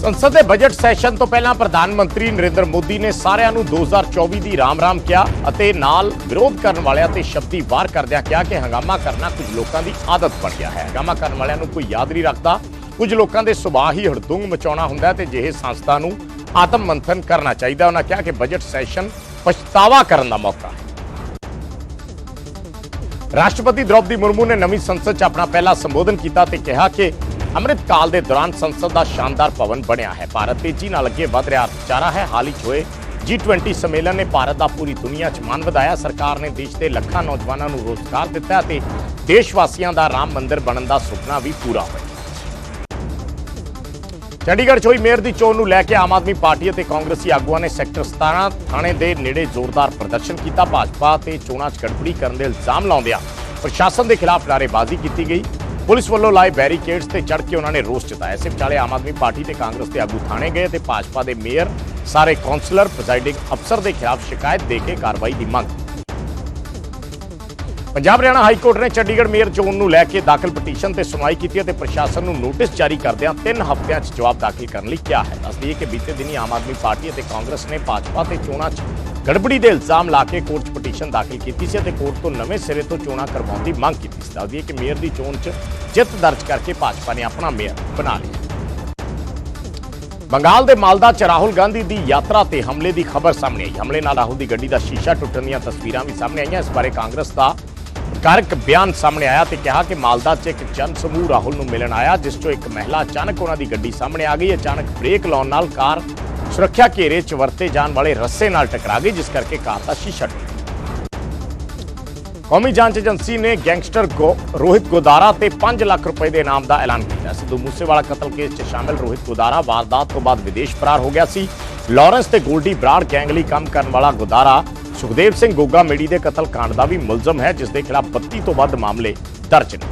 ਸੰਸਦ ਦੇ budget session ਤੋਂ ਪਹਿਲਾਂ ਪ੍ਰਧਾਨ ਮੰਤਰੀ ਨਰਿੰਦਰ ਮੋਦੀ ਨੇ ਸਾਰਿਆਂ ਨੂੰ 2024 ਦੀ ਰਾਮ-ਰਾਮ ਕਿਹਾ ਅਤੇ ਨਾਲ ਵਿਰੋਧ ਕਰਨ ਵਾਲਿਆਂ ਤੇ ਸ਼ਬਦੀ ਵਾਰ ਕਰਦਿਆਂ ਕਿਹਾ ਕਿ ਹੰਗਾਮਾ ਕਰਨਾ ਕੁਝ ਲੋਕਾਂ ਦੀ ਆਦਤ ਬਣ ਗਿਆ ਹੈ। ਹੰਗਾਮਾ ਕਰਨ ਵਾਲਿਆਂ ਨੂੰ ਕੋਈ ਯਾਦ ਨਹੀਂ ਰੱਖਦਾ। ਕੁਝ ਲੋਕਾਂ ਦੇ ਸੁਭਾਅ ਹੀ ਹੜਦੁੰਗ ਮਚਾਉਣਾ ਹੁੰਦਾ ਹੈ ਤੇ ਜਿਹੇ ਸੰਸਥਾ ਨੂੰ ਆਤਮ ਮੰਥਨ ਕਰਨਾ ਚਾਹੀਦਾ। ਉਹਨਾਂ ਕਿਹਾ ਕਿ ਬਜਟ ਸੈਸ਼ਨ ਪਛਤਾਵਾ ਕਰਨ ਦਾ ਮੌਕਾ ਹੈ। ਰਾਸ਼ਟਰਪਤੀ ਦ੍ਰੋਪਦੀ ਮੁਰਮੂ ਨੇ ਨਵੀਂ ਸੰਸਦ 'ਚ ਆਪਣਾ ਪਹਿਲਾ ਸੰਬੋਧਨ ਕੀਤਾ ਤੇ ਕਿਹਾ ਕਿ ਅੰਮ੍ਰਿਤ ਕਾਲ ਦੇ ਦੌਰਾਨ ਸੰਸਦ ਦਾ ਸ਼ਾਨਦਾਰ ਭਵਨ ਬਣਿਆ ਹੈ। ਭਾਰਤ ਤੇਜ਼ੀ ਨਾਲ ਅੱਗੇ ਵਧ ਰਿਹਾ ਚਾਰਾ ਹੈ। ਹਾਲ ਹੀ 'ਚ ਹੋਏ G20 ਸੰਮੇਲਨ ਨੇ ਭਾਰਤ ਦਾ ਪੂਰੀ ਦੁਨੀਆ 'ਚ ਮਾਣ ਵਧਾਇਆ। ਸਰਕਾਰ ਨੇ ਦੇਸ਼ ਦੇ ਲੱਖਾਂ ਨੌਜਵਾਨਾਂ ਨੂੰ ਰੋਜ਼ਗਾਰ ਦਿੱਤਾ ਹੈ ਤੇ ਦੇਸ਼ ਵਾਸੀਆਂ ਦਾ ਰਾਮ ਮੰਦਿਰ ਬਣਨ ਦਾ ਸੁਪਨਾ ਵੀ ਪੂਰਾ ਹੋਇਆ। ਚੰਡੀਗੜ੍ਹ 'ਚ ਹੋਈ ਮੇਅਰ ਦੀ ਚੋਣ ਨੂੰ ਲੈ ਕੇ ਆਮ ਆਦਮੀ ਪਾਰਟੀ ਅਤੇ ਕਾਂਗਰਸੀ ਆਗੂਆਂ ਨੇ ਸੈਕਟਰ 17 ਥਾਣੇ ਦੇ ਨੇੜੇ ਜ਼ੋਰਦਾਰ ਪ੍ਰਦਰਸ਼ਨ ਕੀਤਾ। ਭਾਜਪਾ ਤੇ ਚੋਣਾਂ 'ਚ ਗੜਬੜੀ ਕਰਨ ਦੇ ਇਲਜ਼ਾਮ ਲਾਉਂਦਿਆਂ ਪ੍ਰਸ਼ਾਸਨ ਦੇ ਖਿਲਾਫ ਨਾਅਰੇਬਾਜ਼ੀ ਕੀਤੀ ਗਈ। ਪੁਲਿਸ ਵੱਲੋਂ ਲਾਏ ਬੈਰੀਕੇਡਸ ਤੇ ਚੜ੍ਹ ਕੇ ਉਹਨਾਂ ਨੇ ਰੋਸ ਜਤਾਇਆ। ਇਸੇ ਵਿਚਾਲੇ ਆਮ ਆਦਮੀ ਪਾਰਟੀ ਤੇ ਕਾਂਗਰਸ ਦੇ ਆਗੂ ਥਾਣੇ ਗਏ ਤੇ ਭਾਜਪਾ ਦੇ ਮੇਅਰ, ਸਾਰੇ ਕੌਂਸਲਰ, ਪ੍ਰੈਜ਼ਾਈਡਿੰਗ ਅਫਸਰ ਦੇ ਖਿਲਾਫ ਸ਼ਿਕਾਇਤ ਦੇ ਕੇ ਕਾਰਵਾਈ ਦੀ ਮੰਗ। ਪੰਜਾਬ ਹਰਿਆਣਾ ਹਾਈ ਕੋਰਟ ਨੇ ਚੰਡੀਗੜ੍ਹ ਮੇਅਰ ਜ਼ੋਨ ਨੂੰ ਲੈ ਕੇ ਦਾਖਲ ਪਟੀਸ਼ਨ ਤੇ ਸੁਣਵਾਈ ਕੀਤੀ ਅਤੇ ਪ੍ਰਸ਼ਾਸਨ ਨੂੰ ਨੋਟਿਸ ਜਾਰੀ ਕਰਦਿਆਂ 3 ਹਫ਼ਤਿਆਂ 'ਚ ਜਵਾਬ ਦਾਖਲ ਕਰਨ ਲਈ ਕਿਹਾ ਹੈ। ਦੱਸਦੀ ਦਈਏ ਕਿ ਬੀਤੇ ਦਿਨੀ ਆਮ ਆਦਮੀ ਪਾਰਟੀ ਅਤੇ ਕਾਂਗਰਸ ਨੇ ਭਾਜਪਾ ਤੇ ਚੋਣਾਂ 'ਚ ਗੜਬੜੀ ਦੇ ਇਲਜ਼ਾਮ ਲਾ ਕੇ ਕੋਰਟ 'ਚ ਪਟੀਸ਼ਨ ਦਾਖਲ ਕੀਤੀ ਸੀ ਅਤੇ ਕੋਰਟ ਤੋਂ ਨਵੇਂ ਸਿਰੇ ਤੋਂ ਚੋਣਾਂ ਕਰਵਾਉਣ ਦੀ ਮੰਗ ਕੀਤੀ ਸੀ। ਦੱਸ ਦਈਏ ਕਿ ਮੇਅਰ ਦੀ ਚੋਣ 'ਚ ਜਿੱਤ ਦਰਜ ਕਰਕੇ ਭਾਜਪਾ ਨੇ ਆਪਣਾ ਮੇਅਰ ਬਣਾ ਲਿਆ। ਬੰਗਾਲ ਦੇ ਮਾਲਦਾ ਚ ਰਾਹੁਲ ਗਾਂਧੀ ਦੀ ਯਾਤਰਾ ਤੇ ਹਮਲੇ ਦੀ ਖਬਰ ਸਾਹਮਣੇ ਆਈ। ਹਮਲੇ ਨਾਲ ਰਾਹੁਲ ਦੀ ਗੱਡੀ ਦਾ ਸ਼ੀਸ਼ਾ ਟੁੱਟਣ ਦੀਆਂ ਤਸਵੀਰਾਂ ਵੀ ਸਾਹਮਣੇ ਆਈਆਂ। ਇਸ ਬਾਰੇ ਕਾਂਗਰਸ ਦਾ ਕਾਰਕ ਬਿਆਨ ਸਾਹਮਣੇ ਆਇਆ ਤੇ ਕਿਹਾ ਕਿ ਮਾਲਦਾ 'ਚ ਇੱਕ ਜਨ ਸਮੂਹ ਰਾਹੁਲ ਨੂੰ ਮਿਲਣ ਆਇਆ, ਜਿਸ 'ਚੋਂ ਇੱਕ ਮਹਿਲਾ ਅਚਾਨਕ ਉਹਨਾਂ ਦੀ ਗੱਡੀ ਸਾਹਮਣੇ ਆ ਗਈ। ਅਚਾਨਕ ਬ੍ਰੇਕ ਲਾਉਣ ਨਾਲ ਕਾਰ ਸੁਰੱਖਿਆ ਘੇਰੇ 'ਚ ਵਰਤੇ ਜਾਣ ਵਾਲੇ ਰੱਸੇ ਨਾਲ ਟਕਰਾ ਗਈ, ਜਿਸ ਕਰਕੇ ਕਾਰ ਦਾ ਸ਼ੀਸ਼ਾ ਟੁੱਟ ਕੌਮੀ ਜਾਂਚ ਏਜੰਸੀ ਨੇ ਗੈਂਗਸਟਰ ਗੋ- ਰੋਹਿਤ ਗੋਦਾਰਾ ਤੇ 5 ਲੱਖ ਰੁਪਏ ਦੇ ਇਨਾਮ ਦਾ ਐਲਾਨ ਕੀਤਾ ਸਿੱਧੂ ਮੂਸੇਵਾਲਾ ਕਤਲ ਕੇਸ 'ਚ ਸ਼ਾਮਿਲ ਰੋਹਿਤ ਗੋਦਾਰਾ ਵਾਰਦਾਤ ਤੋਂ ਬਾਅਦ ਵਿਦੇਸ਼ ਫਰਾਰ ਹੋ ਗਿਆ ਸੀ। ਲਾਰੈਂਸ ਤੇ ਗੋਲਡੀ ਬਰਾੜ ਗੈਂਗ ਲਈ ਕੰਮ ਕਰਨ ਵਾਲਾ ਗੋਦਾਰਾ, ਸੁਖਦੇਵ ਸਿੰਘ ਗੋਗਾ ਮੇੜੀ ਦੇ ਕਤਲ ਕਾਂਡ ਦਾ ਵੀ ਮੁਲਜ਼ਮ ਹੈ, ਜਿਸ ਦੇ ਖਿਲਾਫ 32 ਤੋਂ ਵੱਧ ਮਾਮਲੇ ਦਰਜ ਨੇ।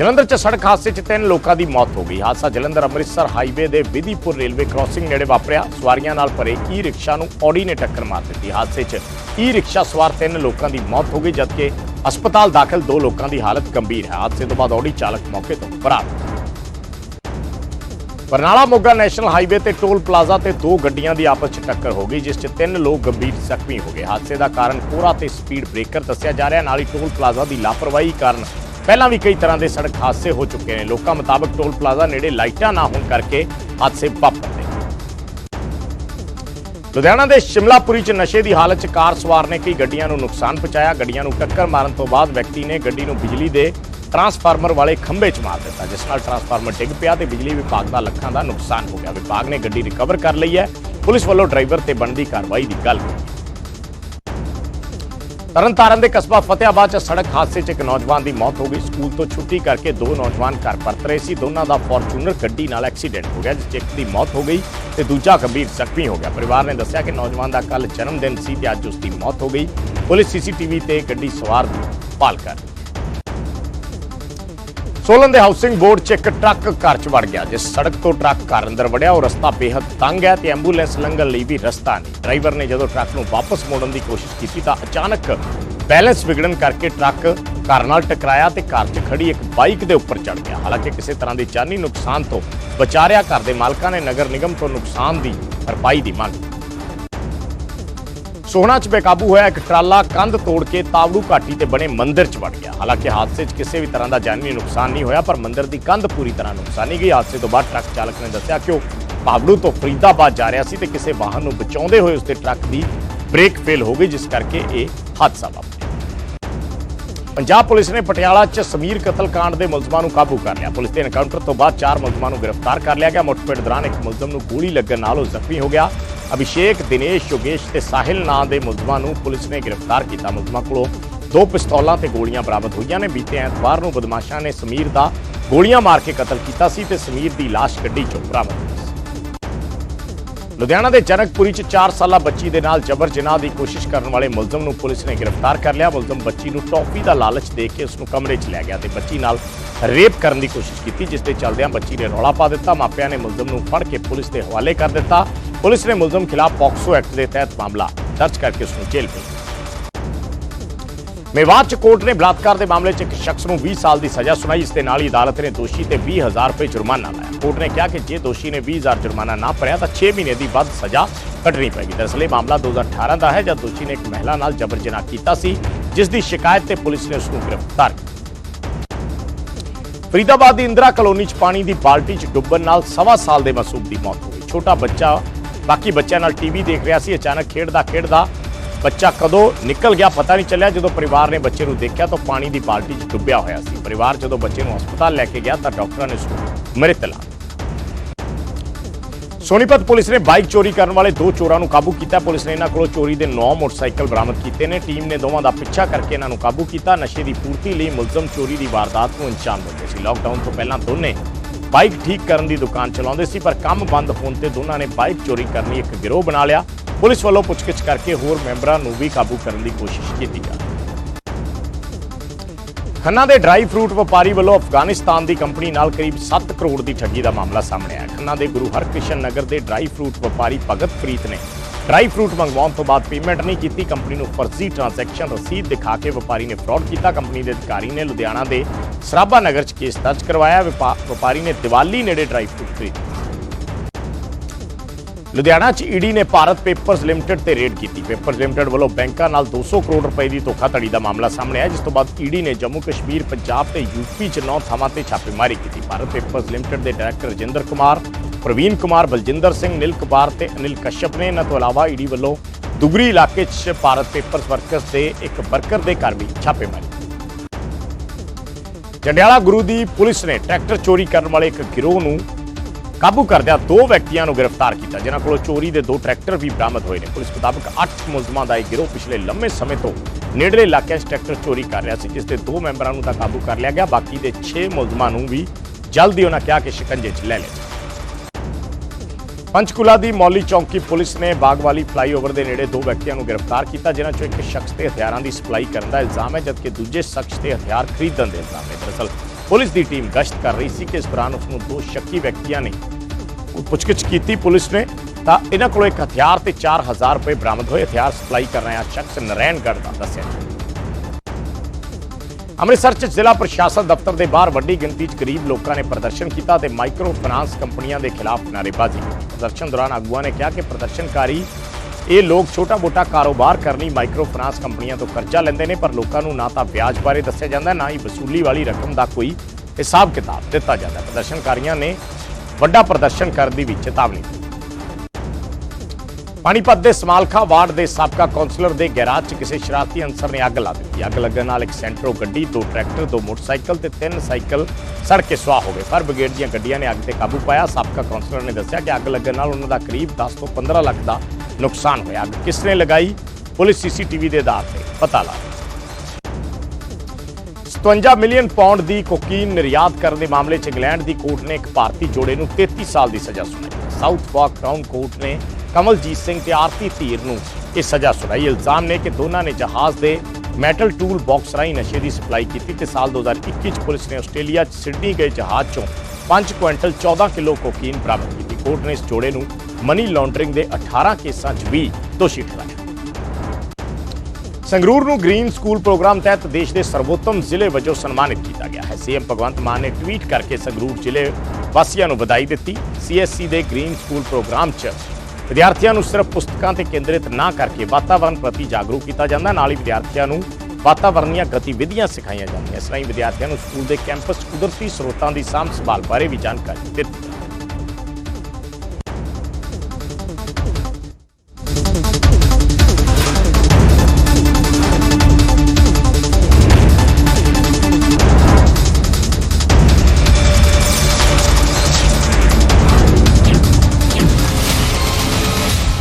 ਜਲੰਧਰ 'ਚ ਸੜਕ ਹਾਦਸੇ 'ਚ ਤਿੰਨ ਲੋਕਾਂ ਦੀ ਮੌਤ ਹੋ ਗਈ। ਹਾਦਸਾ ਜਲੰਧਰ ਅੰਮ੍ਰਿਤਸਰ ਹਾਈਵੇ ਦੇ ਵਿਧੀਪੁਰ ਰੇਲਵੇ ਕ੍ਰਾਸਿੰਗ ਨੇੜੇ ਵਾਪਰਿਆ। ਸਵਾਰੀਆਂ ਨਾਲ ਭਰੇ ਈ ਰਿਕਸ਼ਾ ਨੂੰ ਔਡੀ ਨੇ ਟੱਕਰ ਮਾਰ ਦਿੱਤੀ। ਹਾਦਸੇ 'ਚ ਈ ਰਿਕਸ਼ਾ ਸਵਾਰ ਤਿੰਨ ਲੋਕਾਂ ਦੀ ਮੌਤ ਹੋ ਗਈ, ਜਦਕਿ ਹਸਪਤਾਲ ਦਾਖਲ ਦੋ ਲੋਕਾਂ ਦੀ ਹਾਲਤ ਗੰਭੀਰ ਹੈ। ਹਾਦਸੇ ਤੋਂ ਬਾਅਦ ਔਡੀ ਚਾਲਕ ਮੌਕੇ ਤੋਂ ਫਰਾਰ ਬਰਨਾਲਾ ਮੋਗਾ ਨੈਸ਼ਨਲ ਹਾਈਵੇ ਤੇ ਟੋਲ ਪਲਾਜ਼ਾ ਤੇ ਦੋ ਗੱਡੀਆਂ ਦੀ ਆਪਸ 'ਚ ਟੱਕਰ ਹੋ ਗਈ, ਜਿਸ 'ਚ ਤਿੰਨ ਲੋਕ ਗੰਭੀਰ ਜ਼ਖਮੀ ਹੋ ਗਏ। ਹਾਦਸੇ ਦਾ ਕਾਰਨ ਕੋਹਰਾ ਤੇ ਸਪੀਡ ਬ੍ਰੇਕਰ ਦੱਸਿਆ ਜਾ ਰਿਹਾ। ਨਾਲ ਹੀ ਟੋਲ ਪਲਾਜ਼ਾ ਦੀ ਲਾਪਰਵਾਹੀ ਕਾਰਨ ਪਹਿਲਾਂ ਵੀ ਕਈ ਤਰ੍ਹਾਂ ਦੇ ਸੜਕ ਹਾਦਸੇ ਹੋ ਚੁੱਕੇ ਨੇ। ਲੋਕਾਂ ਮੁਤਾਬਕ ਟੋਲ ਪਲਾਜ਼ਾ ਨੇੜੇ ਲਾਈਟਾਂ ਨਾ ਹੋਣ ਕਰਕੇ ਹਾਦਸੇ ਵਾਪਰਦੇ ਲੁਧਿਆਣਾ ਦੇ ਸ਼ਿਮਲਾਪੁਰੀ 'ਚ ਨਸ਼ੇ ਦੀ ਹਾਲਤ 'ਚ ਕਾਰ ਸਵਾਰ ਨੇ ਕਈ ਗੱਡੀਆਂ ਨੂੰ ਨੁਕਸਾਨ ਪਹੁੰਚਾਇਆ। ਗੱਡੀਆਂ ਨੂੰ ਟੱਕਰ ਮਾਰਨ ਤੋਂ ਬਾਅਦ ਵਿਅਕਤੀ ਨੇ ਗੱਡੀ ਨੂੰ ਬਿਜਲੀ ਦੇ ਟਰਾਂਸਫਾਰਮਰ ਵਾਲੇ ਖੰਭੇ 'ਚ ਮਾਰ ਦਿੱਤਾ। ਜਿਸ ਨਾਲ ਟਰਾਂਸਫਾਰਮਰ ਡਿੱਗ ਪਿਆ ਤੇ ਬਿਜਲੀ ਵਿਭਾਗ ਦਾ ਲੱਖਾਂ ਦਾ ਨੁਕਸਾਨ ਹੋ ਗਿਆ। ਵਿਭਾਗ ਨੇ ਗੱਡੀ ਰਿਕਵਰ ਕਰ ਲਈ ਹੈ। ਪੁਲਿਸ ਵੱਲੋਂ ਡਰਾਈਵਰ ਤੇ ਬਣਦੀ ਕਾਰਵਾਈ ਦੀ ਗੱਲ ਕੀਤੀ। ਤਰਨਤਾਰਨ ਦੇ ਕਸਬਾ ਫਤਿਆਬਾਦ 'ਚ ਸੜਕ ਹਾਦਸੇ 'ਚ ਇੱਕ ਨੌਜਵਾਨ ਦੀ ਮੌਤ ਹੋ ਗਈ। ਸਕੂਲ ਤੋਂ ਛੁੱਟੀ ਕਰਕੇ ਦੋ ਨੌਜਵਾਨ ਘਰ ਪਰਤ ਰਹੇ ਸੀ। ਦੋਨਾਂ ਦਾ ਫੋਰਚੂਨਰ ਗੱਡੀ ਨਾਲ ਐਕਸੀਡੈਂਟ ਹੋ ਗਿਆ, ਜਿਸ 'ਚ ਇੱਕ ਦੀ ਮੌਤ ਹੋ ਗਈ ਤੇ ਦੂਜਾ ਗੰਭੀਰ ਜ਼ਖਮੀ ਹੋ ਗਿਆ। ਪਰਿਵਾਰ ਨੇ ਦੱਸਿਆ ਕਿ ਨੌਜਵਾਨ ਦਾ ਕੱਲ ਜਨਮ ਦਿਨ ਸੀ ਤੇ ਅੱਜ ਉਸ ਦੀ ਮੌਤ ਹੋ ਗਈ। ਪੁਲਿਸ ਸੀਸੀਟੀਵੀ ਤੇ ਗੱਡੀ ਸਵਾਰ ਦੀ ਭਾਲ ਕਰ ਰਹੀ ਸੋਲਨ ਦੇ ਹਾਊਸਿੰਗ ਬੋਰਡ 'ਚ ਇੱਕ ਟਰੱਕ ਘਰ 'ਚ ਵੜ ਗਿਆ, ਜਿਸ ਸੜਕ ਤੋਂ ਟਰੱਕ ਘਰ ਅੰਦਰ ਵੜਿਆ ਉਹ ਰਸਤਾ ਬੇਹੱਦ ਤੰਗ ਹੈ ਤੇ ਐਂਬੂਲੈਂਸ ਲੰਘਣ ਲਈ ਵੀ ਰਸਤਾ ਨਹੀਂ। ਡਰਾਈਵਰ ਨੇ ਜਦੋਂ ਟਰੱਕ ਨੂੰ ਵਾਪਸ ਮੋੜਨ ਦੀ ਕੋਸ਼ਿਸ਼ ਕੀਤੀ ਤਾਂ ਅਚਾਨਕ ਬੈਲੈਂਸ ਵਿਗੜਨ ਕਰਕੇ ਟਰੱਕ ਘਰ ਨਾਲ ਟਕਰਾਇਆ ਤੇ ਘਰ 'ਚ ਖੜੀ ਇੱਕ ਬਾਈਕ ਦੇ ਉੱਪਰ ਚੜ ਗਿਆ। ਹਾਲਾਂਕਿ ਕਿਸੇ ਤਰ੍ਹਾਂ ਦੀ ਜਾਨੀ ਨੁਕਸਾਨ ਤੋਂ ਬਚਾ ਰਿਹਾ, ਘਰ ਦੇ ਮਾਲਕਾਂ ਨੇ ਨਗਰ ਨਿਗਮ ਤੋਂ ਨੁਕਸਾਨ ਦੀ ਭਰਪਾਈ ਦੀ ਮੰਗ ਸੋਹਣਾ 'ਚ ਬੇਕਾਬੂ ਹੋਇਆ ਇੱਕ ਟਰਾਲਾ, ਕੰਧ ਤੋੜ ਕੇ ਤਾਵੜੂ ਘਾਟੀ ਤੇ ਬਣੇ ਮੰਦਿਰ 'ਚ ਵੜ ਗਿਆ। ਹਾਲਾਂਕਿ ਹਾਦਸੇ 'ਚ ਕਿਸੇ ਵੀ ਤਰ੍ਹਾਂ ਦਾ ਜਾਨੀ ਨੁਕਸਾਨ ਨਹੀਂ ਹੋਇਆ, ਪਰ ਮੰਦਿਰ ਦੀ ਕੰਧ ਪੂਰੀ ਤਰ੍ਹਾਂ ਨੁਕਸਾਨੀ ਗਈ। ਹਾਦਸੇ ਤੋਂ ਬਾਅਦ ਟਰੱਕ ਚਾਲਕ ਨੇ ਦੱਸਿਆ ਕਿ ਉਹ ਪਾਵੜੂ ਤੋਂ ਫਰੀਦਾਬਾਦ ਜਾ ਰਿਹਾ ਸੀ ਤੇ ਕਿਸੇ ਵਾਹਨ ਨੂੰ ਬਚਾਉਂਦੇ ਹੋਏ ਉਸਦੇ ਟਰੱਕ ਦੀ ਬ੍ਰੇਕ ਫੇਲ ਹੋ ਗਈ, ਜਿਸ ਕਰਕੇ ਇਹ ਹਾਦਸਾ ਵਾਪਰਿਆ। ਪੰਜਾਬ ਪੁਲਿਸ ਨੇ ਪਟਿਆਲਾ 'ਚ ਸਮੀਰ ਕਤਲकांड ਦੇ ਮੁਲਜ਼ਮਾਂ ਨੂੰ ਕਾਬੂ ਕਰ ਲਿਆ। ਪੁਲਿਸ ਦੇ ਐਨਕਾਊਂਟਰ ਤੋਂ ਬਾਅਦ ਚਾਰ ਮੁਲਜ਼ਮਾਂ ਨੂੰ ਗ੍ਰਿਫਤਾਰ ਕਰ ਲਿਆ ਗਿਆ। ਮੁੱਠਭੇੜ ਦੌਰਾਨ ਇੱਕ ਮੁਲਜ਼ਮ ਨੂੰ ਗੋਲੀ ਲੱਗਣ ਨਾਲ ਉਹ ਜ਼ਖਮੀ ਹੋ ਗਿਆ। ਅਭਿਸ਼ੇਕ, ਦਿਨੇਸ਼, ਯੋਗੇਸ਼ ਤੇ ਸਾਹਿਲ ਨਾਂ ਦੇ ਮੁਲਜ਼ਮਾਂ ਨੂੰ ਪੁਲਿਸ ਨੇ ਗ੍ਰਿਫਤਾਰ ਕੀਤਾ। ਮੁਲਜ਼ਮਾਂ ਕੋਲੋਂ ਦੋ ਪਿਸਤੌਲਾਂ ਤੇ ਗੋਲੀਆਂ ਬਰਾਮਦ ਹੋਈਆਂ ਨੇ। ਬੀਤੇ ਐਤਵਾਰ ਨੂੰ ਬਦਮਾਸ਼ਾਂ ਨੇ ਸਮੀਰ ਦਾ ਗੋਲੀਆਂ ਮਾਰ ਕੇ ਕਤਲ ਕੀਤਾ ਸੀ ਤੇ ਸਮੀਰ ਦੀ ਲਾਸ਼ ਗੱਡੀ 'ਚੋਂ ਬਰਾਮਦ ਹੋਈ। ਸੀ ਲੁਧਿਆਣਾ ਦੇ ਜਨਕਪੁਰੀ 'ਚ 4 ਸਾਲਾ ਬੱਚੀ ਦੇ ਨਾਲ ਜਬਰ ਜਨਾਹ ਦੀ ਕੋਸ਼ਿਸ਼ ਕਰਨ ਵਾਲੇ ਮੁਲਜ਼ਮ ਨੂੰ ਪੁਲਿਸ ਨੇ ਗ੍ਰਿਫਤਾਰ ਕਰ ਲਿਆ। ਮੁਲਜ਼ਮ ਬੱਚੀ ਨੂੰ ਟੌਫੀ ਦਾ ਲਾਲਚ ਦੇ ਕੇ ਉਸ ਨੂੰ ਕਮਰੇ 'ਚ ਲੈ ਗਿਆ ਤੇ ਬੱਚੀ ਨਾਲ ਰੇਪ ਕਰਨ ਦੀ ਕੋਸ਼ਿਸ਼ ਕੀਤੀ, ਜਿਸ ਦੇ ਚੱਲਦਿਆਂ ਬੱਚੀ ਨੇ ਰੌਲਾ ਪਾ ਦਿੱਤਾ। ਮਾਪਿਆਂ ਨੇ ਮੁਲਜ਼ਮ ਨੂੰ ਫੜ ਕੇ ਪੁਲਿਸ ਦੇ ਹਵਾਲੇ ਕਰ ਦਿੱਤਾ। ਪੁਲਿਸ ਨੇ ਮੁਲਜ਼ਮ ਖਿਲਾਫ ਪੌਕਸੋ ਐਕਟ ਦੇ ਤਹਿਤ ਮਾਮਲਾ ਦਰਜ ਕਰਕੇ ਉਸ ਨੂੰ ਜੇਲ੍ਹ ਭੇਜਿਆ ਮੇਵਾਤ ਚ ਕੋਰਟ ਨੇ ਬਲਾਤਕਾਰ ਦੇ ਮਾਮਲੇ 'ਚ ਇੱਕ ਸ਼ਖਸ ਨੂੰ 20 ਸਾਲ ਦੀ ਸਜ਼ਾ ਸੁਣਾਈ ਇਸ ਦੇ ਨਾਲ ਹੀ ਅਦਾਲਤ ਨੇ ਦੋਸ਼ੀ ਤੇ 20000 ਰੁਪਏ ਜੁਰਮਾਨਾ ਲਾਇਆ। ਕੋਰਟ ਨੇ ਕਿਹਾ ਕਿ ਜੇ ਦੋਸ਼ੀ ਨੇ 20000 ਜੁਰਮਾਨਾ ਨਾ ਭਰਿਆ, ਤਾਂ 6 ਮਹੀਨੇ ਦੀ ਵੱਧ ਸਜ਼ਾ ਕੱਟਣੀ ਪਏਗੀ। ਦਰਅਸਲ, ਇਹ ਮਾਮਲਾ 2018 ਦਾ ਹੈ, ਜਦ ਦੋਸ਼ੀ ਨੇ ਇੱਕ ਮਹਿਲਾ ਨਾਲ ਜਬਰ ਜਨਾਹ ਕੀਤਾ ਸੀ, ਜਿਸ ਦੀ ਸ਼ਿਕਾਇਤ ਤੇ ਪੁਲਿਸ ਨੇ ਉਸ ਨੂੰ ਗ੍ਰਿਫਤਾਰ ਕੀਤਾ। ਫਰੀਦਾਬਾਦ ਦੀ ਇੰਦਰਾ ਕਲੋਨੀ 'ਚ ਪਾਣੀ ਦੀ ਬਾਲਟੀ 'ਚ ਡੁੱਬਣ ਨਾਲ ਸਵਾ ਸਾਲ ਦੇ ਮਾਸੂਮ ਦੀ ਮੌਤ ਹੋ ਗਈ। ਛੋਟਾ ਬੱਚਾ, ਬਾਕੀ ਬੱਚਿਆਂ ਨਾਲ ਟੀਵੀ ਦੇਖ ਰਿਹਾ ਸੀ। ਅਚਾਨਕ ਖੇਡਦਾ ਖੇਡਦਾ ਬੱਚਾ ਕਦੋਂ ਨਿਕਲ ਗਿਆ ਪਤਾ ਨਹੀਂ ਚੱਲਿਆ। ਜਦੋਂ ਪਰਿਵਾਰ ਨੇ ਬੱਚੇ ਨੂੰ ਦੇਖਿਆ ਤਾਂ ਪਾਣੀ ਦੀ ਬਾਲਟੀ 'ਚ ਡੁੱਬਿਆ ਹੋਇਆ ਸੀ। ਪਰਿਵਾਰ ਜਦੋਂ ਬੱਚੇ ਨੂੰ ਹਸਪਤਾਲ ਲੈ ਕੇ ਗਿਆ ਤਾਂ ਡਾਕਟਰਾਂ ਨੇ ਉਸ ਨੂੰ ਮ੍ਰਿਤ ਐਲਾਨ ਸੋਨੀਪਤ ਪੁਲਿਸ ਨੇ ਬਾਈਕ ਚੋਰੀ ਕਰਨ ਵਾਲੇ ਦੋ ਚੋਰਾਂ ਨੂੰ ਕਾਬੂ ਕੀਤਾ। ਪੁਲਿਸ ਨੇ ਇਹਨਾਂ ਕੋਲੋਂ ਚੋਰੀ ਦੇ 9 ਮੋਟਰਸਾਈਕਲ ਬਰਾਮਦ ਕੀਤੇ ਨੇ। ਟੀਮ ਨੇ ਦੋਵਾਂ ਦਾ ਪਿੱਛਾ ਕਰਕੇ ਇਹਨਾਂ ਨੂੰ ਕਾਬੂ ਕੀਤਾ। ਨਸ਼ੇ ਦੀ ਪੂਰਤੀ ਲਈ ਮੁਲਜ਼ਮ ਚੋਰੀ ਦੀ ਵਾਰਦਾਤ ਨੂੰ ਅੰਜਾਮ ਦਿੰਦੇ ਸੀ। ਲਾਕਡਾਊਨ ਤੋਂ ਪਹਿਲਾਂ ਦੋਨੇ ਬਾਈਕ ਠੀਕ ਕਰਨ ਦੀ ਦੁਕਾਨ ਚਲਾਉਂਦੇ ਸੀ, ਪਰ ਕੰਮ ਬੰਦ ਹੋਣ ਤੇ ਦੋਨਾਂ ਨੇ ਬਾਈਕ ਚੋਰੀ ਕਰਨ ਲਈ ਇੱਕ ਗਿਰੋਹ ਬਣਾ ਲਿਆ। ਪੁਲਿਸ ਵੱਲੋਂ ਪੁੱਛਗਿੱਛ ਕਰਕੇ ਹੋਰ ਮੈਂਬਰਾਂ ਨੂੰ ਵੀ ਕਾਬੂ ਕਰਨ ਦੀ ਕੋਸ਼ਿਸ਼ ਕੀਤੀ ਜਾ ਰਹੀ ਖੰਨਾ ਦੇ ਡਰਾਈ ਫਰੂਟ ਵਪਾਰੀ ਵੱਲੋਂ ਅਫਗਾਨਿਸਤਾਨ ਦੀ ਕੰਪਨੀ ਨਾਲ ਕਰੀਬ 7 ਕਰੋੜ ਦੀ ਠੱਗੀ ਦਾ ਮਾਮਲਾ ਸਾਹਮਣੇ ਆਇਆ। ਖੰਨਾ ਦੇ ਗੁਰੂ ਹਰਕ੍ਰਿਸ਼ਨ ਨਗਰ ਦੇ ਡਰਾਈ ਫਰੂਟ ਵਪਾਰੀ ਭਗਤ ਪ੍ਰੀਤ ਨੇ ਡਰਾਈ ਫਰੂਟ ਮੰਗਵਾਉਣ ਤੋਂ ਬਾਅਦ ਪੇਮੈਂਟ ਨਹੀਂ ਕੀਤੀ। ਕੰਪਨੀ ਨੂੰ ਫਰਜ਼ੀ ਟ੍ਰਾਂਜੈਕਸ਼ਨ ਰਸੀਦ ਦਿਖਾ ਕੇ ਵਪਾਰੀ ਨੇ ਫਰਾਡ ਕੀਤਾ। ਕੰਪਨੀ ਦੇ ਅਧਿਕਾਰੀ ਨੇ ਲੁਧਿਆਣਾ ਦੇ ਸਰਾਭਾ ਨਗਰ 'ਚ ਕੇਸ ਦਰਜ ਕਰਵਾਇਆ। ਵਪਾ- ਵਪਾਰੀ ਨੇ ਦੀਵਾਲੀ ਨੇੜੇ ਡਰਾਈ ਫਰੂਟ ਖਰੀਦਿਆ ਲੁਧਿਆਣਾ 'ਚ ਈਡੀ ਨੇ ਭਾਰਤ ਪੇਪਰਸ ਲਿਮਟਿਡ ਤੇ ਰੇਡ ਕੀਤੀ। ਪੇਪਰਸ ਲਿਮਟਿਡ ਵੱਲੋਂ ਬੈਂਕਾਂ ਨਾਲ 200 ਕਰੋੜ ਰੁਪਏ ਦੀ ਧੋਖਾਧੜੀ ਦਾ ਮਾਮਲਾ ਸਾਹਮਣੇ ਆਇਆ, ਜਿਸ ਤੋਂ ਬਾਅਦ ਈਡੀ ਨੇ ਜੰਮੂ ਕਸ਼ਮੀਰ, ਪੰਜਾਬ ਤੇ ਯੂਪੀ 'ਚ ਨੌ ਥਾਵਾਂ ਤੇ ਛਾਪੇਮਾਰੀ ਕੀਤੀ। ਭਾਰਤ ਪੇਪਰਸ ਲਿਮਟਿਡ ਦੇ ਡਾਇਰੈਕਟਰ ਰਜਿੰਦਰ ਕੁਮਾਰ, ਪ੍ਰਵੀਨ ਕੁਮਾਰ, ਬਲਜਿੰਦਰ ਸਿੰਘ, ਨਿਲ ਕੁਮਾਰ ਤੇ ਅਨਿਲ ਕਸ਼ਯਪ ਨੇ। ਇਹਨਾਂ ਤੋਂ ਇਲਾਵਾ ਈਡੀ ਵੱਲੋਂ ਦੁਗਰੀ ਇਲਾਕੇ 'ਚ ਭਾਰਤ ਪੇਪਰਸ ਵਰਕਰਸ ਦੇ ਇੱਕ ਵਰਕਰ ਦੇ ਘਰ ਵੀ ਛਾਪੇਮਾਰੀ ਜੰਡਿਆਲਾ ਗੁਰੂ ਦੀ ਪੁਲਿਸ ਨੇ ਟਰੈਕਟਰ ਚੋਰੀ ਕਰਨ ਵਾਲੇ ਇੱਕ ਗਿਰੋਹ ਨੂੰ ਕਾਬੂ ਕਰਦਿਆਂ ਦੋ ਵਿਅਕਤੀਆਂ ਨੂੰ ਗ੍ਰਿਫਤਾਰ ਕੀਤਾ, ਜਿਨ੍ਹਾਂ ਕੋਲੋਂ ਚੋਰੀ ਦੇ ਦੋ ਟਰੈਕਟਰ ਵੀ ਬਰਾਮਦ ਹੋਏ ਨੇ ਪੁਲਿਸ ਮੁਤਾਬਕ 8 ਮੁਲਜ਼ਮਾਂ ਦਾ ਇਹ ਗਿਰੋਹ ਪਿਛਲੇ ਲੰਮੇ ਸਮੇਂ ਤੋਂ ਨੇੜਲੇ ਇਲਾਕਿਆਂ 'ਚ ਟਰੈਕਟਰ ਚੋਰੀ ਕਰ ਰਿਹਾ ਸੀ, ਜਿਸ ਦੇ ਦੋ ਮੈਂਬਰਾਂ ਨੂੰ ਤਾਂ ਕਾਬੂ ਕਰ ਲਿਆ ਗਿਆ, ਬਾਕੀ ਦੇ 6 ਮੁਲਜ਼ਮਾਂ ਨੂੰ ਵੀ ਜਲਦੀ ਉਹਨਾਂ ਕਿਹਾ ਕਿ ਸ਼ਿਕੰਜੇ 'ਚ ਲੈ ਲਿਆ ਜਾਵੇ। ਪੰਚਕੂਲਾ ਦੀ ਮੌਲੀ ਚੌਂਕੀ ਪੁਲਿਸ ਨੇ ਬਾਗਵਾਲੀ ਫਲਾਈਓਵਰ ਦੇ ਨੇੜੇ ਦੋ ਵਿਅਕਤੀਆਂ ਨੂੰ ਗ੍ਰਿਫਤਾਰ ਕੀਤਾ, ਜਿਨ੍ਹਾਂ 'ਚੋਂ ਇੱਕ ਸ਼ਖਸ ਤੇ ਹਥਿਆਰਾਂ ਦੀ ਸਪਲਾਈ ਕਰਨ ਦਾ ਇਲਜ਼ਾਮ ਹੈ, ਜਦਕਿ ਦੂਜੇ ਸ਼ਖਸ ਤੇ ਹਥਿਆਰ ਖਰੀਦਣ ਦੇ ਇਲਜ਼ਾਮ ਹੈ ਦਰਅਸਲ ਪੁਲਿਸ ਦੀ ਟੀਮ ਗਸ਼ਤ ਕਰ ਰਹੀ ਸੀ ਕਿ ਇਸ ਦੌਰਾਨ ਉਸ ਨੂੰ ਦੋ ਸ਼ੱਕੀ ਵਿਅਕਤੀਆਂ ਨੇ ਪੁੱਛਗਿੱਛ ਕੀਤੀ ਪੁਲਿਸ ਨੇ। ਤਾਂ ਇਹਨਾਂ ਕੋਲੋਂ ਇੱਕ ਹਥਿਆਰ ਤੇ 4000 ਰੁਪਏ ਬਰਾਮਦ ਹੋਏ। ਹਥਿਆਰ ਸਪਲਾਈ ਕਰ ਰਿਹਾ ਸ਼ਖਸ ਨਰੈਣਗੜ੍ਹ ਦਾ, ਦੱਸਿਆ ਅੰਮ੍ਰਿਤਸਰ 'ਚ ਜ਼ਿਲ੍ਹਾ ਪ੍ਰਸ਼ਾਸਨ ਦਫ਼ਤਰ ਦੇ ਬਾਹਰ ਵੱਡੀ ਗਿਣਤੀ 'ਚ ਗਰੀਬ ਲੋਕਾਂ ਨੇ ਪ੍ਰਦਰਸ਼ਨ ਕੀਤਾ ਤੇ ਮਾਈਕਰੋ ਫਾਈਨਾਂਸ ਕੰਪਨੀਆਂ ਦੇ ਖਿਲਾਫ ਨਾਅਰੇਬਾਜ਼ੀ। ਪ੍ਰਦਰਸ਼ਨ ਦੌਰਾਨ ਆਗੂਆਂ ਨੇ ਕਿਹਾ ਕਿ ਪ੍ਰਦਰਸ਼ਨਕਾਰੀ ਇਹ ਲੋਕ ਛੋਟਾ-ਮੋਟਾ ਕਾਰੋਬਾਰ ਕਰਨੀ ਮਾਈਕਰੋ ਫਾਈਨਾਂਸ ਕੰਪਨੀਆਂ ਤੋਂ ਕਰਜ਼ਾ ਲੈਂਦੇ ਨੇ, ਪਰ ਲੋਕਾਂ ਨੂੰ ਨਾ ਤਾਂ ਵਿਆਜ ਬਾਰੇ ਦੱਸਿਆ ਜਾਂਦਾ, ਨਾ ਹੀ ਵਸੂਲੀ ਵਾਲੀ ਰਕਮ ਦਾ ਕੋਈ ਹਿਸਾਬ ਕਿਤਾਬ ਦਿੱਤਾ ਜਾਂਦਾ। ਪ੍ਰਦਰਸ਼ਨਕਾਰੀਆਂ ਨੇ ਵੱਡਾ ਪ੍ਰਦਰਸ਼ਨ ਕਰਨ ਦੀ ਵੀ ਚੇਤਾਵਨੀ ਦਿੱਤੀ। ਪਾਣੀਪਤ ਦੇ ਸਮਾਲਖਾ ਵਾਰਡ ਦੇ ਸਾਬਕਾ ਕੌਂਸਲਰ ਦੇ ਗੈਰਾਜ 'ਚ ਕਿਸੇ ਸ਼ਰਾਰਤੀ ਅਨਸਰ ਨੇ ਅੱਗ ਲਾ ਦਿੱਤੀ। ਅੱਗ ਲੱਗਣ ਨਾਲ ਇੱਕ ਸੈਂਟਰੋ ਗੱਡੀ, ਦੋ ਟਰੈਕਟਰ, ਦੋ ਮੋਟਰਸਾਈਕਲ ਤੇ ਤਿੰਨ ਸਾਈਕਲ ਸੜ ਕੇ ਸੁਆਹ ਹੋ ਗਏ। ਫਾਇਰ ਬ੍ਰਿਗੇਡ ਦੀਆਂ ਗੱਡੀਆਂ ਨੇ ਅੱਗ ਤੇ ਕਾਬੂ ਪਾਇਆ। ਸਾਬਕਾ ਕੌਂਸਲਰ ਨੇ ਦੱਸਿਆ ਕਿ ਅੱਗ ਲੱਗਣ ਨਾਲ ਉਹਨਾਂ ਦਾ ਕਰੀਬ 10 ਤੋਂ 15 ਲੱਖ ਦਾ ਨੁਕਸਾਨ ਹੋਇਆ। ਅੱਗ ਕਿਸ ਨੇ ਲਗਾਈ? ਪੁਲਿਸ ਸੀਸੀਟੀਵੀ ਦੇ ਆਧਾਰ ਤੇ। ਪਤਾ ਲਾ ਰਹੀ 57 ਮਿਲੀਅਨ ਪਾਉਂਡ ਦੀ ਕੋਕੀਨ ਨਿਰਯਾਤ ਕਰਨ ਦੇ ਮਾਮਲੇ 'ਚ ਇੰਗਲੈਂਡ ਦੀ ਕੋਰਟ ਨੇ ਇੱਕ ਭਾਰਤੀ ਜੋੜੇ ਨੂੰ 33 ਸਾਲ ਦੀ ਸਜ਼ਾ ਸੁਣਾਈ। ਸਾਊਥ ਵਾਕ ਕਰਾਊਨ ਕੋਰਟ ਨੇ ਕਮਲਜੀਤ ਸਿੰਘ ਤੇ ਆਰਤੀ ਧੀਰ ਨੂੰ ਇਹ ਸਜ਼ਾ ਸੁਣਾਈ। ਇਲਜ਼ਾਮ ਨੇ ਕਿ ਦੋਨਾਂ ਨੇ ਜਹਾਜ਼ ਦੇ ਮੈਟਲ ਟੂਲ ਬਾਕਸ ਰਾਹੀਂ ਨਸ਼ੇ ਦੀ ਸਪਲਾਈ ਕੀਤੀ ਤੇ ਸਾਲ 2021 ਚ ਪੁਲਿਸ ਨੇ ਆਸਟ੍ਰੇਲੀਆ 'ਚ ਸਿਡਨੀ ਗਏ ਜਹਾਜ਼ 'ਚੋਂ 5 ਕੁਇੰਟਲ 14 ਕਿਲੋ ਕੋਕੀਨ ਬਰਾਮਦ ਕੀਤੀ। ਕੋਰਟ ਨੇ ਇਸ ਜੋੜੇ ਨੂੰ ਮਨੀ ਲਾਂਡਰਿੰਗ ਦੇ 18 ਕੇਸਾਂ 'ਚ ਵੀ ਦੋਸ਼ੀ ਠਹਿਰਾਇਆ ਸੰਗਰੂਰ ਨੂੰ ਗ੍ਰੀਨ ਸਕੂਲ ਪ੍ਰੋਗਰਾਮ ਤਹਿਤ ਦੇਸ਼ ਦੇ ਸਰਵੋਤਮ ਜ਼ਿਲ੍ਹੇ ਵਜੋਂ ਸਨਮਾਨਿਤ ਕੀਤਾ ਗਿਆ ਹੈ। ਸੀਐਮ ਭਗਵੰਤ ਮਾਨ ਨੇ ਟਵੀਟ ਕਰਕੇ ਸੰਗਰੂਰ ਜ਼ਿਲ੍ਹੇ ਵਾਸੀਆਂ ਨੂੰ ਵਧਾਈ ਦਿੱਤੀ। ਸੀਐਸਸੀ ਦੇ ਗ੍ਰੀਨ ਸਕੂਲ ਪ੍ਰੋਗਰਾਮ 'ਚ ਵਿਦਿਆਰਥੀਆਂ ਨੂੰ ਸਿਰਫ ਪੁਸਤਕਾਂ ਤੇ ਕੇਂਦਰਿਤ ਨਾ ਕਰਕੇ ਵਾਤਾਵਰਣ ਪ੍ਰਤੀ ਜਾਗਰੂਕ ਕੀਤਾ ਜਾਂਦਾ। ਨਾਲ ਹੀ ਵਿਦਿਆਰਥੀਆਂ ਨੂੰ ਵਾਤਾਵਰਣੀਆਂ ਗਤੀਵਿਧੀਆਂ ਸਿਖਾਈਆਂ ਜਾਂਦੀਆਂ। ਇਸ ਰਾਹੀਂ ਵਿਦਿਆਰਥੀਆਂ ਨੂੰ ਸਕੂਲ ਦੇ ਕੈਂਪਸ ਕੁਦਰਤੀ ਸਰੋਤਾਂ ਦੀ ਸਾਂਭ ਸੰਭਾਲ ਬਾਰੇ ਵੀ ਜਾਣਕਾਰੀ ਦਿੱਤੀ।